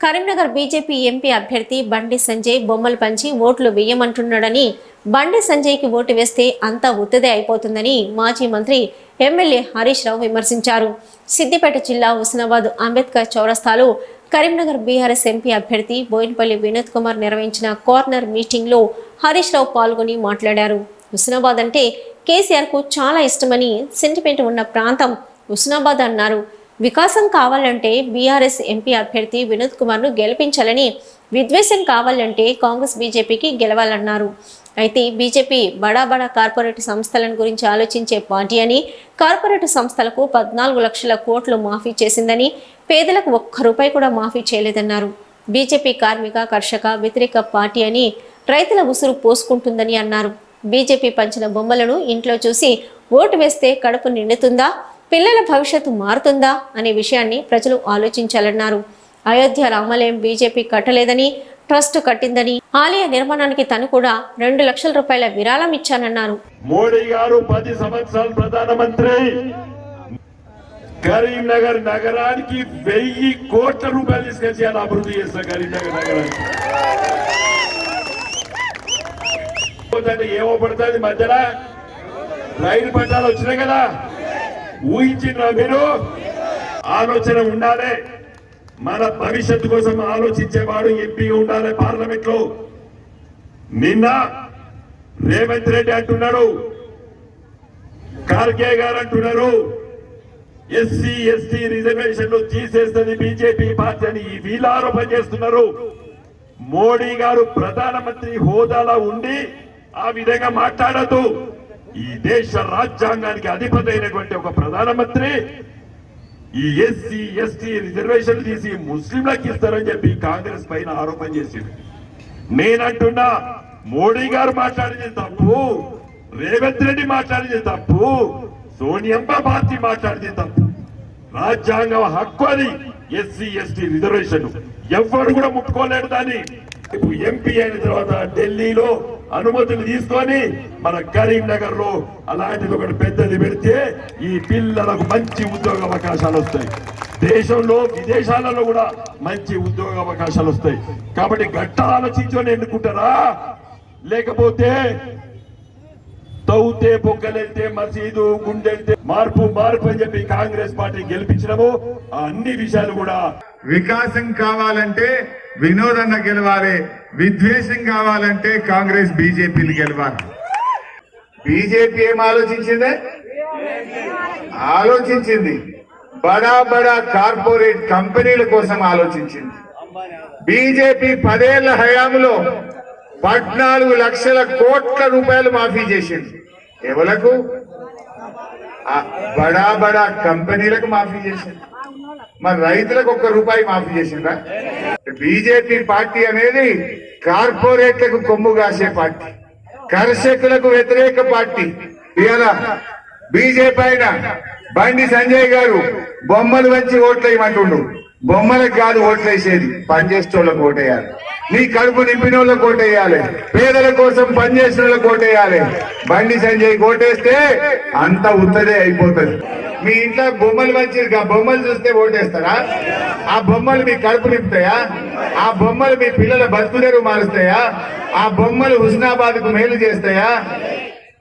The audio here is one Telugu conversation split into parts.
కరీంనగర్ బీజేపీ ఎంపీ అభ్యర్థి బండి సంజయ్ బొమ్మలు పంచి ఓట్లు వేయమంటున్నాడని బండి సంజయ్కి ఓటు వేస్తే అంతా ఉత్తదే అయిపోతుందని మాజీ మంత్రి ఎమ్మెల్యే హరీష్ రావు విమర్శించారు. సిద్దిపేట జిల్లా హుస్నాబాద్ అంబేద్కర్ చౌరస్తాలో కరీంనగర్ బీఆర్ఎస్ ఎంపీ అభ్యర్థి బోయినపల్లి వినోద్ కుమార్ నిర్వహించిన కార్నర్ మీటింగ్లో హరీష్ రావు పాల్గొని మాట్లాడారు. హుస్నాబాద్ అంటే కేసీఆర్కు చాలా ఇష్టమని సెంటిమెంట్ ఉన్న ప్రాంతం హుస్నాబాద్ అన్నారు. వికాసం కావాలంటే బీఆర్ఎస్ ఎంపీ అభ్యర్థి వినోద్ కుమార్ను గెలిపించాలని విద్వేషం కావాలంటే కాంగ్రెస్ బీజేపీకి గెలవాలన్నారు. అయితే బీజేపీ బడా బడా కార్పొరేట్ సంస్థలను గురించి ఆలోచించే పార్టీ అని కార్పొరేట్ సంస్థలకు పద్నాలుగు లక్షల కోట్లు మాఫీ చేసిందని పేదలకు ఒక్క రూపాయి కూడా మాఫీ చేయలేదన్నారు. బీజేపీ కార్మిక కర్షక వ్యతిరేక పార్టీ అని రైతుల ఉసురు పోసుకుంటుందని అన్నారు. బీజేపీ పంచిన బొమ్మలను ఇంట్లో చూసి ఓటు వేస్తే కడుపు నిండుతుందా? పిల్లల భవిష్యత్తు మారుతుందా అనే విషయాన్ని ప్రజలు ఆలోచించాలన్నారు. అయోధ్య రామాలయం బీజేపీ కట్టలేదని ట్రస్ట్ కట్టిందని ఆలయ నిర్మాణానికి తను కూడా రెండు లక్షల రూపాయల విరాళం ఇచ్చానన్నారు. మోడీ గారు పది సంవత్సరాలు ప్రధానమంత్రి. కరీంనగర్ నగరానికి వెయ్యి కోట్ల రూపాయలు తీసుకొచ్చి అభివృద్ధి చేస్తా కరీంనగర్ నగరానికి. ఏమో పడుతుంది మధ్యలో? రైలు పట్టాలు వచ్చినాయి కదా? ఊహించిన మీరు? ఆలోచన ఉండాలి. మన భవిష్యత్తు కోసం ఆలోచించేవాడు ఎంపీగా ఉండాలి పార్లమెంట్లో నిన్న రేవంత్ రెడ్డి అంటున్నారు. ఖార్గే గారు అంటున్నారు. ఎస్సీ ఎస్టీ రిజర్వేషన్లు తీసేస్తుంది బీజేపీ పార్టీ అని ఈ వీళ్ళు ఆరోపణ చేస్తున్నారు. మోడీ గారు ప్రధానమంత్రి హోదాలో ఉండి ఆ విధంగా మాట్లాడదు ఈ దేశ రాజ్యాంగానికి అధిపతి అయినటువంటి ఒక ప్రధానమంత్రి ఈ ఎస్సీ ఎస్టీ రిజర్వేషన్ తీసి ముస్లింలకు ఇస్తారని చెప్పి కాంగ్రెస్ పైన ఆరోపణ చేసింది. నేనంటున్నా మోడీ గారు మాట్లాడింది తప్పు రేవంత్ రెడ్డి మాట్లాడింది తప్పు సోనియమ్మ పార్టీ మాట్లాడింది తప్పు. రాజ్యాంగం హక్కు అది ఎస్సీ ఎస్టీ రిజర్వేషన్ ఎవ్వరు కూడా ముట్టుకోలేడు దాన్ని. ఎంపీ అయిన తర్వాత ఢిల్లీలో అనుమతులు తీసుకొని మన కరీంనగర్లో అలాంటిది ఒకటి పెద్దది పెడితే ఈ పిల్లలకు మంచి ఉద్యోగ అవకాశాలు వస్తాయి. దేశంలో విదేశాలలో కూడా మంచి ఉద్యోగ అవకాశాలు వస్తాయి. కాబట్టి గట్ట ఆలోచించుకొని ఎన్నుకుంటారా లేకపోతే తవ్వుతే బొక్కలెళ్తే మసీదు గుండెళ్తే మార్పు మార్పు అని చెప్పి కాంగ్రెస్ పార్టీ గెలిపించడము అన్ని విషయాలు కూడా వికాసం కావాలంటే వినోదన్న గెలవాలి. విద్వేషం కావాలంటే కాంగ్రెస్ బీజేపీలు గెలవాలి. బీజేపీ ఏం ఆలోచించిందే? ఆలోచించింది. బడా బడా కార్పొరేట్ కంపెనీల కోసం ఆలోచించింది. బీజేపీ పదేళ్ళ హయాంలో పద్నాలుగు లక్షల కోట్ల రూపాయలు మాఫీ చేసింది. ఎవలకు? బడా బడా కంపెనీలకు మాఫీ చేసింది. మరి రైతులకు ఒక్క రూపాయి మాఫీ చేసిందా? బీజేపీ పార్టీ అనేది కార్పొరేట్లకు కొమ్ము కాసే పార్టీ కర్షకులకు వ్యతిరేక పార్టీ. ఇవాళ బీజేపీ అయిన బండి సంజయ్ గారు బొమ్మలు వంచి ఓట్లేయమంటుండు. బొమ్మలకు కాదు ఓట్లేసేది పనిచేసేటోళ్ళకు ఓటేయాలి. నీ కడుపు నింపిన వాళ్ళకు ఓటేయాలి పేదల కోసం పనిచేసిన వాళ్ళకు ఓటేయాలి. బండి సంజయ్ ఓటేస్తే అంత ఉత్తదే అయిపోతుంది. మీ ఇంట్లో బొమ్మలు మంచిది ఆ బొమ్మలు చూస్తే ఓటేస్తారా? ఆ బొమ్మలు మీ కడుపు నింపుతాయా? ఆ బొమ్మలు మీ పిల్లల బతుకుదేరు మారుస్తాయా? ఆ బొమ్మలు హుస్నాబాద్కు మేలు చేస్తాయా?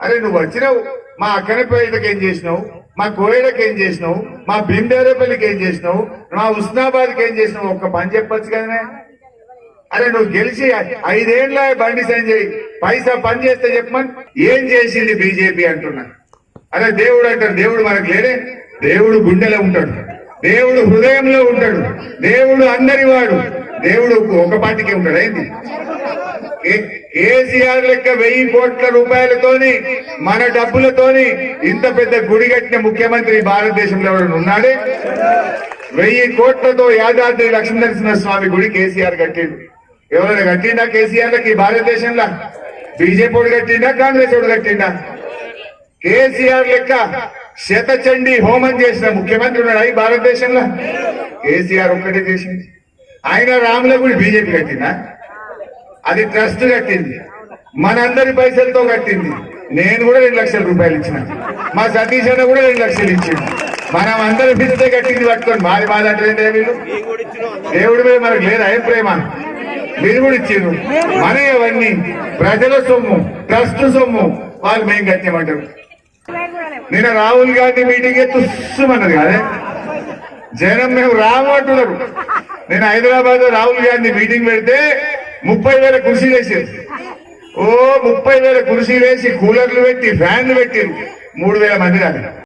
అరే నువ్వు వచ్చినావు. మా అక్కనపేటకి ఏం చేసినావు? మా కోయడకి ఏం చేసినావు? మా బిందేరేపల్లికి ఏం చేసినావు? మా హుస్నాబాద్కి ఏం చేసినావు? ఒక్క పని చెప్పొచ్చు కదనే? అరే నువ్వు గెలిచి ఐదేళ్ళ బండి సంజయ్ పైసా పని చేస్తే చెప్పమని ఏం చేసింది బీజేపీ అంటున్నా? అరే దేవుడు అంటారు దేవుడు మనకు లేడే దేవుడు గుండెలో ఉంటాడు. దేవుడు హృదయంలో ఉంటాడు. దేవుడు అందరి వాడు. దేవుడు ఒక పాటికి ఉంటాడు ఏంది? కేసీఆర్ లెక్క వెయ్యి కోట్ల రూపాయలతోని మన డబ్బులతోని ఇంత పెద్ద గుడి కట్టిన ముఖ్యమంత్రి భారతదేశంలో ఎవరైనా ఉన్నాడే? వెయ్యి కోట్లతో యాదాద్రి లక్ష్మీనరసింహ స్వామి గుడి కేసీఆర్ కట్టిండు. ఎవరైనా కట్టిండా కేసీఆర్ లకి ఈ భారతదేశంలో బీజేపీ కట్టిండా కాంగ్రెస్ కట్టిండా? కేసీఆర్ లెక్క శతచండి హోమం చేసిన ముఖ్యమంత్రి ఉన్నాడు అవి భారతదేశంలో? కేసీఆర్ ఒక్కటే చేసింది. ఆయన రాముల గుడి బీజేపీ కట్టిందా? అది ట్రస్ట్ కట్టింది. మనందరి పైసలతో కట్టింది. నేను కూడా రెండు లక్షల రూపాయలు ఇచ్చిన. మా సతీష్ అన్న కూడా రెండు లక్షలు ఇచ్చింది మనం అందరం పిలిస్తే కట్టింది పట్టుకొని మాది బాధ అంటే మీరు దేవుడి మీద మనకు లేదు ఏం ప్రేమ? మీరు కూడా ఇచ్చారు మన అవన్నీ. ప్రజల సొమ్ము ట్రస్ట్ సొమ్ము. వాళ్ళు మేము కట్టామంటారు. నిన్న రాహుల్ గాంధీ మీటింగ్ తుస్సుమన్నది కాదే? జనం మేము రాము అంటున్నారు. నేను హైదరాబాద్లో రాహుల్ గాంధీ మీటింగ్ పెడితే ముప్పై వేల కుర్చీలు వేసారు. ఓ ముప్పై వేల కుర్చీలు వేసి కూలర్లు పెట్టి ఫ్యాన్లు పెట్టారు. మూడు వేల మంది రాదు